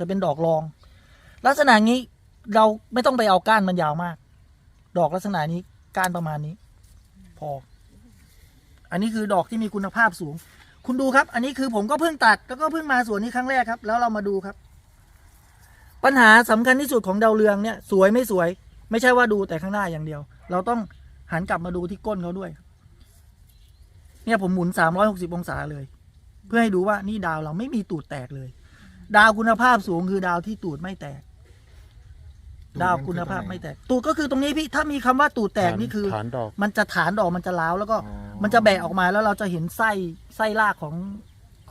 จะเป็นดอกรอง ลักษณะนี้เราไม่ต้องไปเอาก้านมันยาวมาก ดอกลักษณะนี้ก้านประมาณนี้ พอ อันนี้คือดอกที่มีคุณภาพสูง คุณดูครับ อันนี้คือผมก็เพิ่งตัดแล้วก็เพิ่งมาสวนนี้ครั้งแรกครับ แล้วเรามาดูครับ ปัญหาสำคัญที่สุดของดาวเรืองเนี่ย สวยไม่สวย ไม่ใช่ว่าดูแต่ข้างหน้าอย่างเดียว เราต้องหันกลับมาดูที่ก้นเขาด้วย เนี่ยผมหมุน 360 องศาเลย เพื่อให้ดูว่านี่ดาวเราไม่มีตูดแตกเลย ดาวคุณภาพสูงคือดาวที่ตูดไม่แตกดาวคุณภาพไม่แตก ตูดก็คือตรงนี้พี่ถ้ามีคำว่าตูดแตกนี่คือ ฐานดอก มันจะฐานดอกมันจะล้าวแล้วก็ อ๋อ มันจะแบะออกมาแล้วเราจะเห็นไส้ไส้รากของ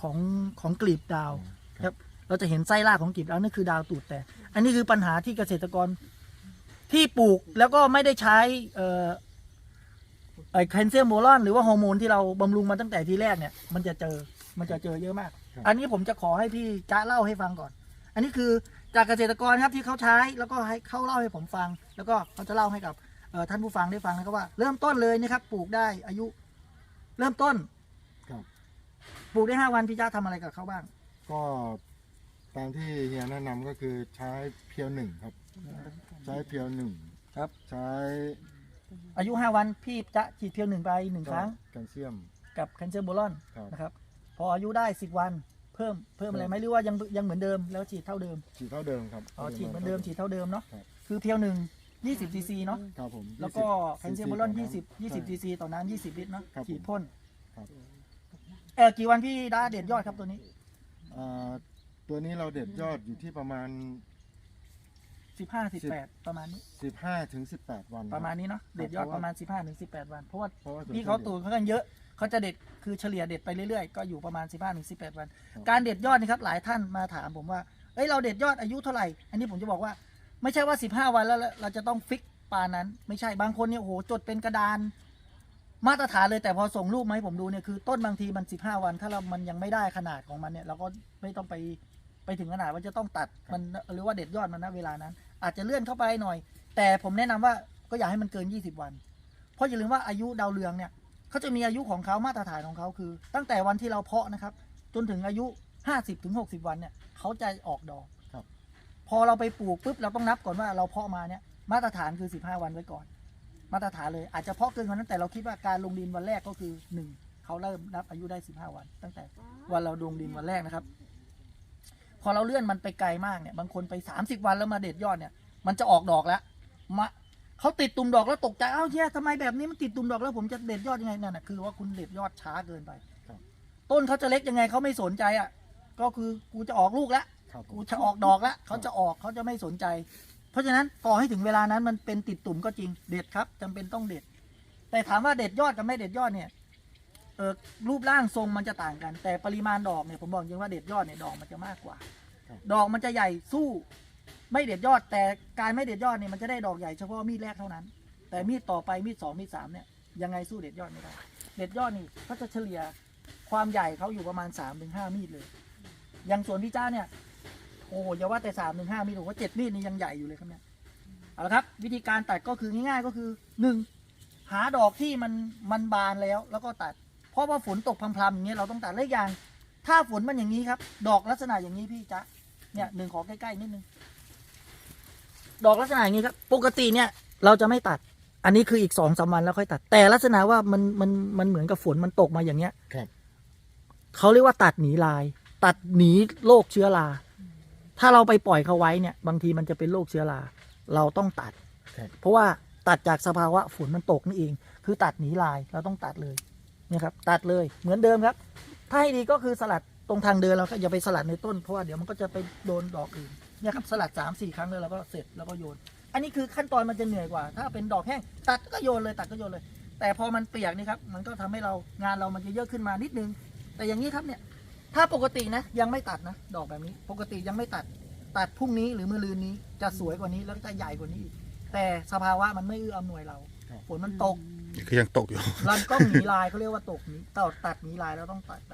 ของของกลีบดาวครับ เราจะเห็นไส้รากของกลีบดาวนั่นคือดาวตูดแตก อันนี้คือปัญหาที่เกษตรกรที่ปลูกแล้วก็ไม่ได้ใช้เอ่อไอแคลเซียมโบรอนหรือว่าฮอร์โมนที่เราบำรุงมาตั้งแต่ทีแรกเนี่ย มันจะเจอมันจะเจอเยอะมาก อันนี้ผมจะขอให้พี่จ้าเล่าให้ฟังก่อน อันนี้คือจากเกษตรกรครับที่เขาใช้แล้วก็ให้เขาเล่าให้ผมฟัง แล้วก็เขาจะเล่าให้กับเอ่อท่านผู้ฟังได้ฟังนะครับว่า เริ่มต้นเลยนะครับ ปลูกได้อายุ เริ่มต้นครับ ปลูกได้ห้าวันพี่จ้าทำอะไรกับเขาบ้างก็ตามที่เฮียแนะนำก็คือใช้เพียวหนึ่งครับ ใช้เพียวหนึ่งครับ ใช้อายุห้าวันพี่จะฉีดเพียวหนึ่งไปหนึ่งครั้ง แคลเซียมกับแคนเซอร์โบรอนครับ นะครับ พออายุได้สิบวัน เพิ่มเพิ่มอะไรไหมหรือว่ายังยังเหมือนเดิมแล้วฉีดเท่าเดิมฉีดเท่าเดิมครับอ๋อฉีดเหมือนเดิมฉีดเท่าเดิมเนาะครับ คือเพียวหนึ่งยี่สิบซีซีเนาะครับผมแล้วก็20แคนเซียมโบรอน cc ยี่สิบยี่สิบใช่ซีซีต่อน้ำยี่สิบลิตรเนาะครับฉีดพ่นครับ เออกี่วันพี่ได้เด็ดยอดครับตัวนี้อ่าตัวนี้เราเด็ดยอดอยู่ที่ประมาณ สิบห้าสิบแปดประมาณนี้ 15ถึง18 วันคบประมาณนี้เนาะเด็ดยอดประมาณสิบห้าถึงสิบแปดวันเพราะว่าเพราะว่าพี่เขาตูดเขากันเยอะ เขาจะเด็ดคือเฉลี่ยเด็ดไปเรื่อยๆ ก็อยู่ประมาณสิบห้าถึงสิบแปดวันครับการเด็ดยอดนี่ครับหลายท่านมาถามผมว่าเอ้ยเราเด็ดยอดอายุเท่าไหร่ อันนี้ผมจะบอกว่า ไม่ใช่ว่าสิบห้าวันแล้วเราจะต้องฟิกปานั้น ไม่ใช่บางคนเนี่ยโอ้โหจดเป็นกระดาน มาตรฐานเลยแต่พอส่งรูปมาให้ผมดูเนี่ยคือต้นบางทีมันสิบห้าวัน ถ้าเรามันยังไม่ได้ขนาดของมันเนี่ยเราก็ไม่ต้องไปไปถึงขนาดว่าจะต้องตัดมันหรือว่าเด็ดยอดมันณเวลานั้น อาจจะเลื่อนเข้าไปหน่อย แต่ผมแนะนำว่าก็อย่าให้มันเกิน 20 วัน เพราะอย่าลืมว่าอายุดาวเรืองเนี่ย เขาจะมีอายุของเขามาตรฐานของเขาคือ ตั้งแต่วันที่เราเพาะนะครับ จนถึงอายุ 50ถึง60 วันเนี่ยเขาจะออกดอกครับ พอเราไปปลูกปุ๊บเราต้องนับก่อนว่าเราเพาะมาเนี่ยมาตรฐานคือ 15 วันไว้ก่อน มาตรฐานเลยอาจจะเพาะเกินกว่านั้นแต่เราคิดว่าการลงดินวันแรกก็คือหนึ่งเขาเริ่มนับอายุได้ 15 วัน ตั้งแต่วันเราลงดินวันแรกนะครับ พอเราเลื่อนมันไปไกลมากเนี่ยบางคนไป 30 วันแล้วมาเด็ดยอดเนี่ย มันจะออกดอกแล้วมา เขาติดตุ่มดอกแล้วตกใจเอ้าเฮียทำไมแบบนี้มันติดตุ่มดอกแล้วผมจะเด็ดยอดยังไงนั่นน่ะคือว่าคุณเด็ดยอดช้าเกินไปครับต้นเขาจะเล็กยังไงเขาไม่สนใจอะ ก็คือกูจะออกลูกแล้วครับผมกูจะออกดอกแล้วเขาจะออกเขาจะไม่สนใจ เพราะฉะนั้นต่อให้ถึงเวลานั้นมันเป็นติดตุ่มก็จริงเด็ดครับจำเป็นต้องเด็ด แต่ถามว่าเด็ดยอดกับไม่เด็ดยอดเนี่ยเออรูปร่างทรงมันจะต่างกัน แต่ปริมาณดอกเนี่ยผมบอกจริงว่าเด็ดยอดเนี่ยดอกมันจะมากกว่าครับดอกมันจะใหญ่สู้ ไม่เด็ดยอด แต่การไม่เด็ดยอดเนี่ยมันจะได้ดอกใหญ่เฉพาะมีดแรกเท่านั้น แต่มีดต่อไปมีดสองมีดสามเนี่ยยังไงสู้เด็ดยอดไม่ได้ เด็ดยอดนี่เขาจะเฉลี่ยความใหญ่เขาอยู่ประมาณสามถึงห้ามีดเลย อย่างส่วนพี่จ้าเนี่ยโอ้โหอย่าว่าแต่สามถึงห้ามีดผมว่าเจ็ดมีดนี่ยังใหญ่อยู่เลยครับเนี่ยเอาละครับ วิธีการตัดก็คือง่ายๆก็คือหนึ่งหาดอกที่มันมันบานแล้ว แล้วก็ตัด เพราะว่าฝนตกพรำๆอย่างเงี้ยเราต้องตัดเลขอย่าง ถ้าฝนมันอย่างนี้ครับ ดอกลักษณะอย่างนี้พี่จ๊ะเนี่ยหนึ่งขอใกล้ๆนิดนึง ดอกลักษณะอย่างนี้ครับ ปกติเนี่ยเราจะไม่ตัด อันนี้คืออีกสองสามวันแล้วค่อยตัด แต่ลักษณะว่ามันมันมันเหมือนกับฝนมันตกมาอย่างเงี้ยครับ เขาเรียกว่าตัดหนีลาย ตัดหนีโรคเชื้อรา ถ้าเราไปปล่อยเขาไว้เนี่ย บางทีมันจะเป็นโรคเชื้อรา เราต้องตัด ครับ เพราะว่าตัดจากสภาวะฝนมันตกนี่เอง คือตัดหนีลายเราต้องตัดเลย เนี่ยครับ ตัดเลยเหมือนเดิมครับ ถ้าให้ดีก็คือสลัด ตรงทางเดินเราก็อย่าไปสลัดในต้นเพราะว่าเดี๋ยวมันก็จะไปโดนดอกอื่นเนี่ยครับสลัดสามสี่ครั้งเลยแล้วก็เสร็จแล้วก็โยน อันนี้คือขั้นตอนมันจะเหนื่อยกว่า ถ้าเป็นดอกแห้งตัดก็โยนเลยตัดก็โยนเลย แต่พอมันเปียกนี่ครับมันก็ทำให้เรางานเรามันจะเยอะขึ้นมานิดนึง แต่อย่างนี้ครับเนี่ยถ้าปกตินะยังไม่ตัดนะ ดอกแบบนี้ ปกติยังไม่ตัดตัดพรุ่งนี้หรือมะรืนนี้จะสวยกว่านี้แล้วก็จะใหญ่กว่านี้อีกแต่สภาวะมันไม่เอื้ออำนวยเราครับฝนมันตกคือยังตกอยู่รันต้องหนีลายเขาเรียกว่าตกหนีตัดตัดหนีลายแล้วต้องตัดไป